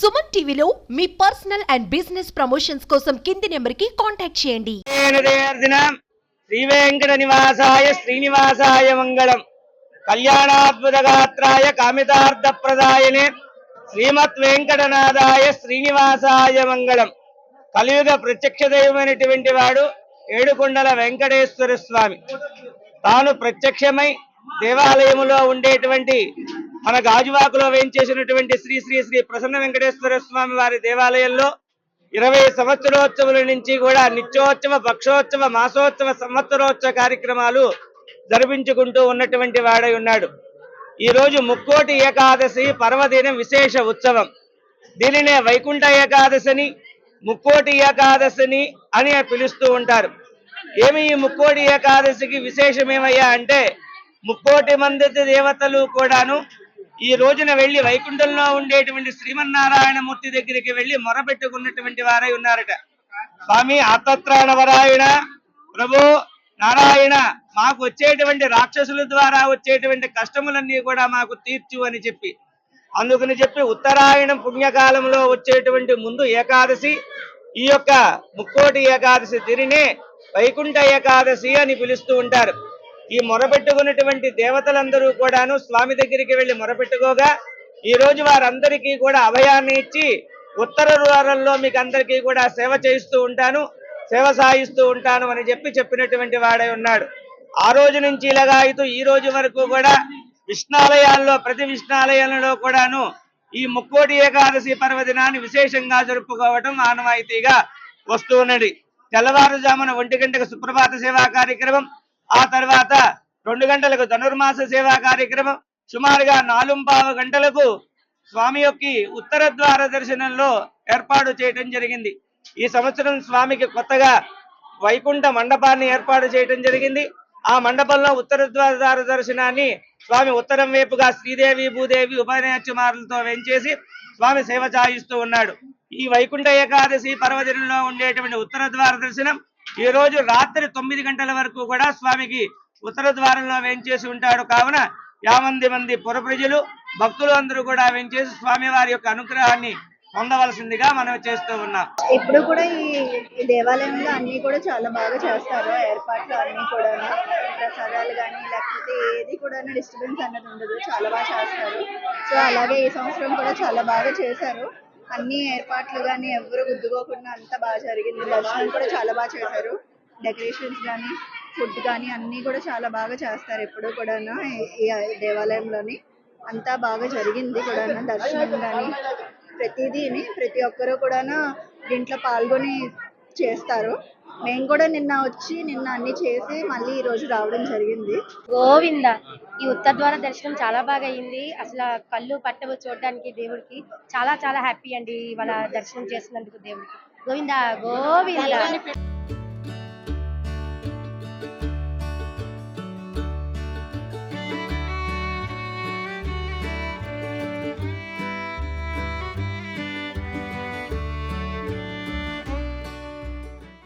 సుమన్ టీవీలో మీ personal and business promotions కోసం కింది నెంబర్కి కాంటాక్ట్ చేయండి. శ్రీ వెంకట నివాసాయ శ్రీనివాసాయ మంగళం. కళ్యాణాద్భుతగాత్రాయ కామితార్థ ప్రదాయనే శ్రీమత్ వెంకటనాథాయ శ్రీనివాసాయ మంగళం. కలియుగ ప్రత్యక్ష దైవమైనటువంటి వాడు ఏడుకొండల వెంకటేశ్వర స్వామి. తాను ప్రత్యక్షమై దేవాలయములో ఉండేటువంటి మన గాజువాకులో వేయించేసినటువంటి శ్రీ శ్రీ శ్రీ ప్రసన్న వెంకటేశ్వర స్వామి వారి దేవాలయంలో ఇరవై సంవత్సరోత్సవాల నుంచి కూడా నిత్యోత్సవ పక్షోత్సవ మాసోత్సవ సంవత్సరోత్సవ కార్యక్రమాలు జరిపించుకుంటూ ఉన్నటువంటి వాడై ఉన్నాడు. ఈ రోజు ముక్కోటి ఏకాదశి పర్వదినం విశేష ఉత్సవం. దీనినే వైకుంఠ ఏకాదశిని ముక్కోటి ఏకాదశిని అని పిలుస్తూ ఉంటారు. ఏమి ఈ ముక్కోటి ఏకాదశికి విశేషమేమయ్యా అంటే ముక్కోటి మంది దేవతలు కూడాను ఈ రోజున వెళ్ళి వైకుంఠంలో ఉండేటువంటి శ్రీమన్నారాయణమూర్తి దగ్గరికి వెళ్ళి మొరపెట్టుకున్నటువంటి వారై ఉన్నారట. స్వామి ఆతత్రాణవరాయణ ప్రభు నారాయణ మాకు వచ్చేటువంటి రాక్షసుల ద్వారా వచ్చేటువంటి కష్టములన్నీ కూడా మాకు తీర్చు అని చెప్పి. అందుకని చెప్పి ఉత్తరాయణం పుణ్యకాలంలో వచ్చేటువంటి ముందు ఏకాదశి ఈ యొక్క ముక్కోటి ఏకాదశి తిరినే వైకుంఠ ఏకాదశి అని పిలుస్తూ ఉంటారు. ఈ మొరపెట్టుకున్నటువంటి దేవతలందరూ కూడాను స్వామి దగ్గరికి వెళ్ళి మొరపెట్టుకోగా ఈ రోజు వారందరికీ కూడా అభయాన్ని ఇచ్చి ఉత్తర ద్వారంలో మీకు అందరికీ కూడా సేవ చేయిస్తూ ఉంటాను సేవ సాగిస్తూ ఉంటాను అని చెప్పి చెప్పినటువంటి వాడై ఉన్నాడు. ఆ రోజు నుంచి ఇలాగాయితూ ఈ రోజు వరకు కూడా విష్ణాలయాల్లో ప్రతి విష్ణాలయాలలో కూడాను ఈ ముక్కోటి ఏకాదశి పర్వదినాన్ని విశేషంగా జరుపుకోవటం ఆనవాయితీగా వస్తూ ఉన్నది. తెల్లవారుజామున ఒంటి గంటకు సుప్రభాత సేవా కార్యక్రమం ఆ తర్వాత రెండు గంటలకు ధనుర్మాస సేవా కార్యక్రమం సుమారుగా నాలుగు గంటలకు స్వామి యొక్క ఉత్తర ద్వార దర్శనంలో ఏర్పాటు చేయటం జరిగింది. ఈ సంవత్సరం స్వామికి కొత్తగా వైకుంఠ మండపాన్ని ఏర్పాటు చేయటం జరిగింది. ఆ మండపంలో ఉత్తర ద్వార దర్శనాన్ని స్వామి ఉత్తరం వైపుగా శ్రీదేవి భూదేవి ఉభయనాచ్యమారులతో వెంచేసి స్వామి సేవ చాయిస్తూ ఉన్నాడు. ఈ వైకుంఠ ఏకాదశి పర్వదినంలో ఉండేటువంటి ఉత్తర ద్వార దర్శనం ఈ రోజు రాత్రి తొమ్మిది గంటల వరకు కూడా స్వామికి ఉత్తర ద్వారంలో వేంచేసి ఉంటాడు. కావున యామంది మంది పుర ప్రజలు భక్తులు అందరూ కూడా వేంచేసి స్వామి వారి యొక్క అనుగ్రహాన్ని పొందవలసిందిగా మనం చేస్తూ ఉన్నాం. ఇప్పుడు కూడా ఈ దేవాలయంలో అన్ని కూడా చాలా బాగా చేస్తారు. ఏర్పాట్లు అన్ని కూడా ప్రసాదాలు కానీ లేకపోతే ఏది కూడా డిస్టర్బెన్స్ అన్నది ఉండదు. చాలా బాగా చేస్తారు. సో అలాగే ఈ సంవత్సరం కూడా చాలా బాగా చేశారు. అన్ని ఏర్పాట్లు కానీ ఎవరు గుద్దుకోకుండా అంతా బాగా జరిగింది. దర్శనం కూడా చాలా బాగా చేశారు. డెకరేషన్స్ కానీ ఫుడ్ కానీ అన్నీ కూడా చాలా బాగా చేస్తారు ఎప్పుడు కూడా ఈ ఈ దేవాలయంలోని. అంతా బాగా జరిగింది కూడా దర్శనం కానీ ప్రతిదీని ప్రతి ఒక్కరూ కూడా దీంట్లో పాల్గొని చేస్తారు. మేము కూడా నిన్న వచ్చి నిన్న అన్ని చేసి మళ్ళీ ఈ రోజు రావడం జరిగింది. గోవింద ఈ ఉత్తర ద్వార దర్శనం చాలా బాగా అయింది. అసలు కళ్ళు పట్టవు చూడడానికి దేవుడికి. చాలా చాలా హ్యాపీ అండి ఇవాళ దర్శనం చేసినందుకు దేవుడికి. గోవింద గోవింద.